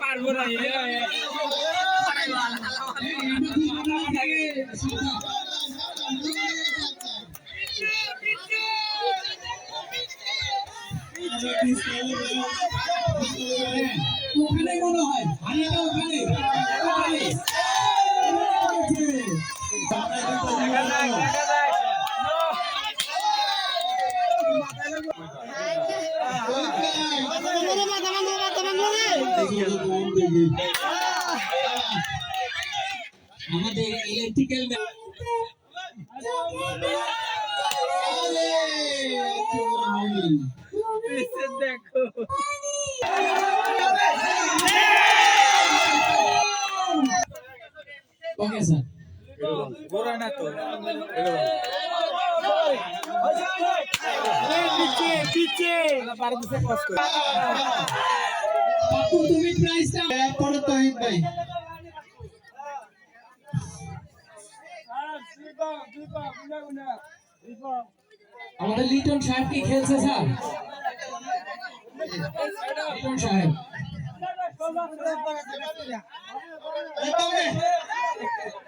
পারব না ওখানে মনে হয় ওখানে ওখানে। আমাদের ইলেকট্রিক্যাল দেখো ওকে স্যার গোরা না তো পিছে পিছে পাপ্পু তুমি প্রাইসটা পড়ো তো ভাই আমাদের লিটন সাহেব কি খেলছে, স্যার? লিটন সাহেব।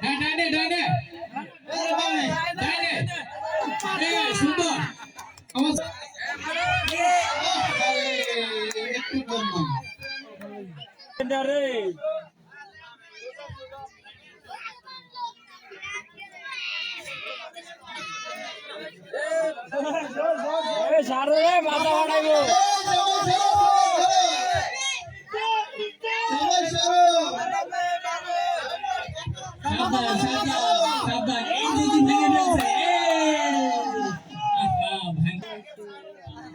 হ্যাঁ ডাইনে ডাইনে ডাইনে এ, সুন্দর আমার একটু কম রে এ সারো রে মাথা ফাটাইবো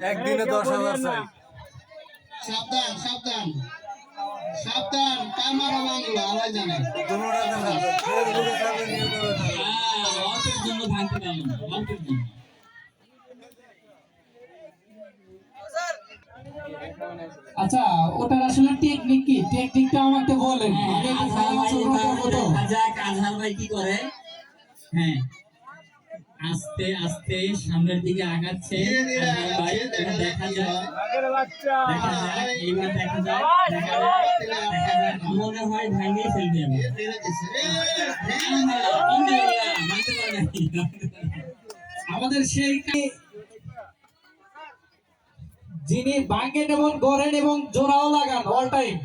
একদিনে দশ হাজার চাই। সাবধান সাবধান। সাবধান ক্যামেরা বাংলা আলাই জানে। অল্পের জন্য ভাঙতে পারলাম না, অল্পের জন্য আচ্ছা ওটার আসলে টেকনিক কি? টেকনিকটা আমাকে বলেন। আজহার ভাই কি করে। হ্যাঁ আস্তে আস্তে সামনের দিকে আগাচ্ছে ভাই। দেখা যায় এইবার দেখা যায় মনে হয় ভাঙিয়ে ফেলবে আমাদের সেই যিনি ভাঙেন এবং গড়েন এবং জোড়াও লাগান অল টাইম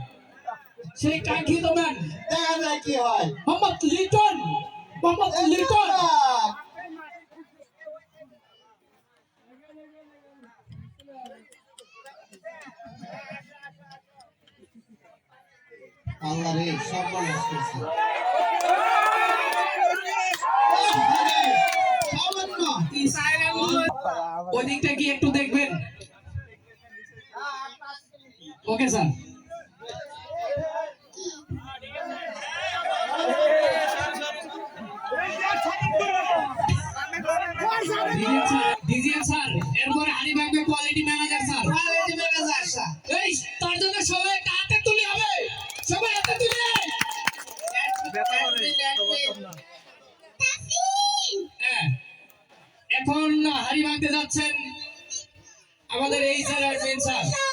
সেই কাঙ্ক্ষিত ম্যান দেখা যায় কি হয়। মোহাম্মদ লিটন। মোহাম্মদ লিটন। আল্লাহ রে সব মানুষ করছে। ওই দিকটা কি একটু ওকে স্যার। ডিজিএম স্যার এরপরে হানি ব্যাংকের quality manager sir. Quality manager sir. এই তার জন্য সবাই একটা হাতে তুলি হবে। সবাই হাতে তুলে হ্যাঁ। এখন হাড়ি ভাঙতে যাচ্ছেন আমাদের এই স্যার স্যার।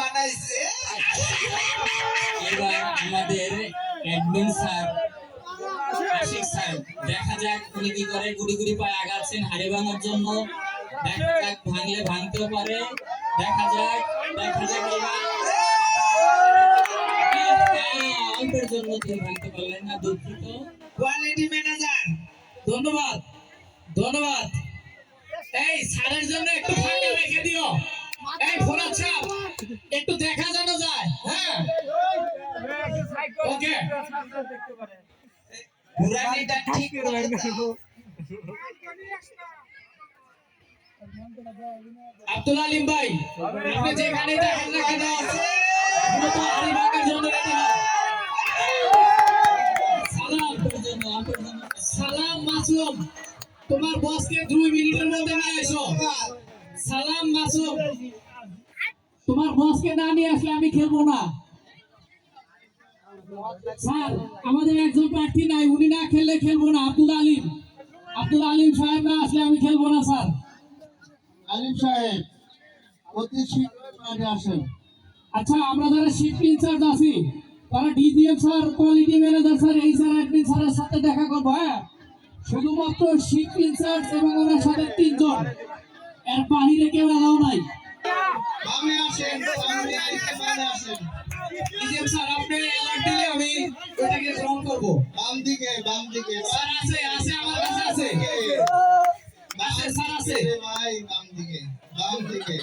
বানাইছে। এবার আমাদের অ্যাডমিন স্যার আশিক স্যার দেখা যাক উনি কি করে গুড়ি গুড়ি পায়ে আগাচ্ছেন হাড়ি ভাঙার জন্য। দেখা যাক ভাঙলে ভাঙতেও পারে। দেখা যাক দেখা যাক এবার। অল্পের জন্য তিনি ভাঙতে পারলেন না দুঃখিত। কোয়ালিটি ম্যানেজার ধন্যবাদ ধন্যবাদ। এই স্যারের জন্য একটু ফাঁকা রেখে দিও। এই ফোনা ছাপ একটু দেখা জানা যায় হ্যাঁ? ওকে পুরানিটা ঠিক করে আব্দুল আলিম ভাই আপনি যেখানেই দেখেন না কেন মূলত হাড়ি ভাঙার জন্য ready হন। সালাম অল্পের জন্য অল্পের জন্য। সালাম মাসুম তোমার বসকে দুই মিনিটের মধ্যে নিয়ে এসো। সালাম মাসুম। তোমার বসকে না নিয়ে আসলে আমি খেলব না। স্যার আমাদের একজন প্রার্থী নাই উনি না খেললে খেলব না আব্দুল আলিম। আব্দুল আলিম সাহেব না আসলে আমি খেলব না স্যার। আলিম সাহেব অতি আসেন। আচ্ছা আমরা যারা শিফট ইনচার্জ আছি তারা DGM sir quality manager sir এই স্যার অ্যাডমিন স্যারের সাথে দেখা করব হ্যাঁ? শুধুমাত্র শিফট ইনচার্জ এবং ওনার সাথে তিনজন। এর বাহিরে কেউ এলাও নাই। বামে আসেন সামনে বামে আসেন। স্যার আপনি অ্যালার্ট দিলে আমি ওটাকে গ্রহণ করব। বাম দিকে বাম দিকে। স্যার আছে আছে আমার কাছে আছে। আছে স্যার আছে। ভাই বাম দিকে বাম দিকে।